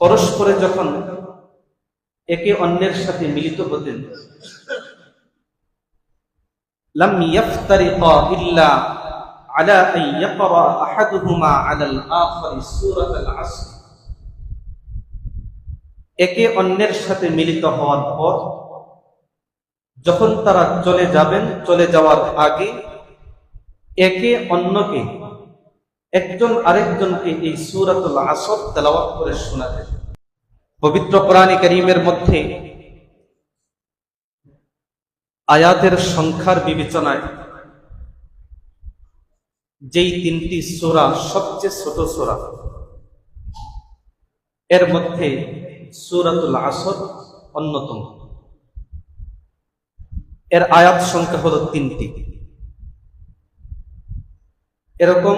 পরস্পরে যখন একে অন্যের সাথে মিলিত হতেন আলা আন ইয়াকরা আহাদুহুমা আলা আল-আখারি সূরাতাল আসর। একে অন্যের সাথে মিলিত হওয়ার পর, যখন তারা চলে যাবেন, চলে যাওয়ার আগে, একে অন্যকে, একজন আরেকজনকে এই সুরাতুল আসর তেলাওয়াত করে শোনাতেন পবিত্র কোরআনী করিমের মধ্যে আয়াতের সংখ্যার বিবেচনায় যেই তিনটি সোরা সবচেয়ে ছোট সোরা, এর মধ্যে সুরাতুল আসর অন্যতম। এর আয়াত সংখ্যা হলো তিনটি। এরকম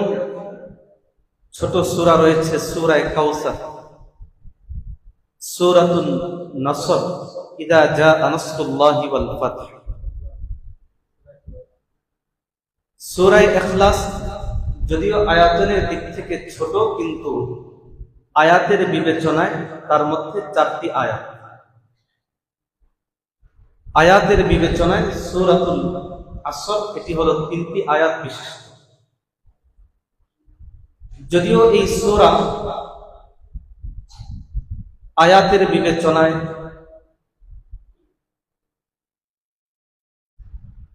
ছোট সুরা রয়েছে, সুরায় কাউসার। সুরাতুন নসর, ইদা জা আনসুল্লাহি সুরায় ইখলাস যদিও আয়াতনের দিক থেকে ছোট, কিন্তু আয়াতের বিবেচনায় তার মধ্যে চারটি আয়াত। আয়াতের বিবেচনায় সুরাতুল আসর, এটি হলো তিনটি আয়াত বিশিষ্ট। যদিও এই সুরা আয়াতের বিবেচনায়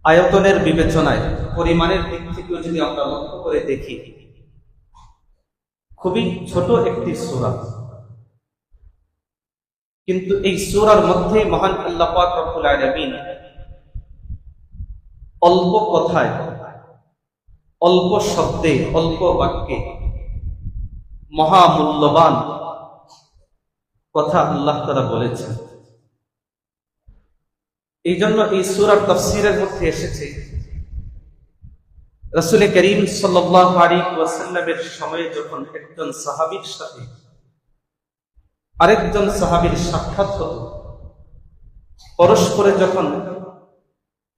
আয়তনের বিবেচনায় পরিমাণের দিক থেকেও যদি আমরা লক্ষ্য করে দেখি খুবই ছোট একটি সুরা। কিন্তু এই সুরার মধ্যে মহান আল্লাহ অল্প কথায়, অল্প শব্দে, অল্প বাক্যে মহামূল্যবান কথা আল্লাহ তারা বলেছেন। এই জন্য এই সুরার তফসিরের মধ্যে এসেছে রসুল করিম ওয়াসাল্লামের সময়ে যখন একজন সাহাবীর সাথে আরেকজন সাহাবীর সাক্ষাৎ হতো, পরস্পরে যখন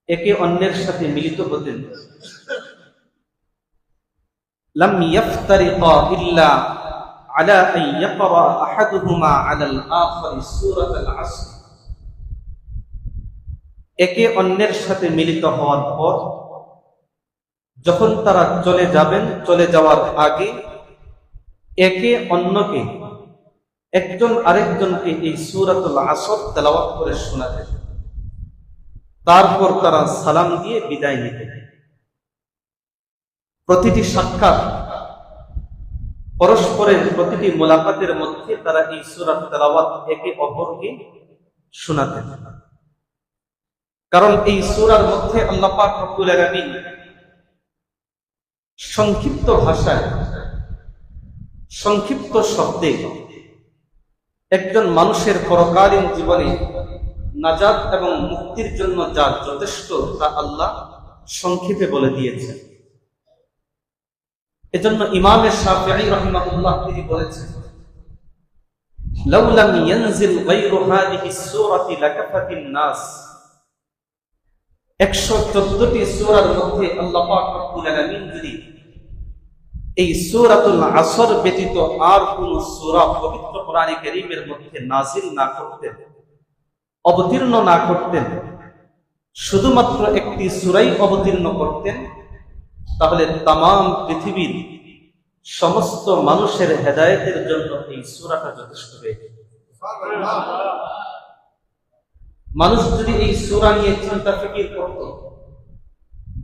একে অন্যের সাথে মিলিত হতেন একে অন্যের সাথে মিলিত হওয়ার পর যখন তারা চলে যাবেন, চলে যাওয়ার আগে একে অন্যকে, একজন আরেকজনকে এই সুরাতুল আসর তেলাওয়াত করে শোনাতেন তারপর তারা সালাম দিয়ে বিদায় নিতেন প্রতিটি সাক্ষাৎ, পরস্পরের প্রতিটি মোলাকাতের মধ্যে তারা এই সুরাত তেলাওয়াত একে অপরকে শোনাতেন। কারণ এই সুরার মধ্যে আল্লাহ পাক রব্বুল সংক্ষিপ্ত ভাষায়, সংক্ষিপ্ত শব্দে একজন মানুষের পরকালীন জীবনে নাজাত এবং মুক্তির জন্য যা যথেষ্ট তা আল্লাহ সংক্ষেপে বলে দিয়েছেন। এজন্য ইমামের শাফিঈ রাহিমাহুল্লাহ তিনি বলেছেন হাদিহি সূরাতি লাকাফাতিন নাস। একশো চোদ্দটি সুরার মধ্যে আল্লাহ যদি এই সূরাতুল আসর ব্যতীত আর কোন সূরা পবিত্র মধ্যে নাজিল না করতেন, অবতীর্ণ না করতেন, শুধুমাত্র একটি সুরাই অবতীর্ণ করতেন, তাহলে তাম পৃথিবীর সমস্ত মানুষের হেদায়েতের জন্য এই সূরাটা যথেষ্ট হয়ে। মানুষ যদি এই সুরা নিয়ে চিন্তা, ফিকির করত,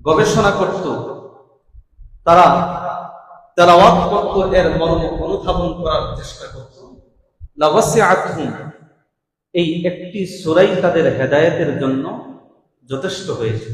গবেষণা করত, তারা তেলাওয়াত করত, এর মর্ম অনুধাবন করার চেষ্টা করত। লাবাসিআতহুম এই একটি সুরাই তাদের হেদায়েতের জন্য যথেষ্ট হয়েছে।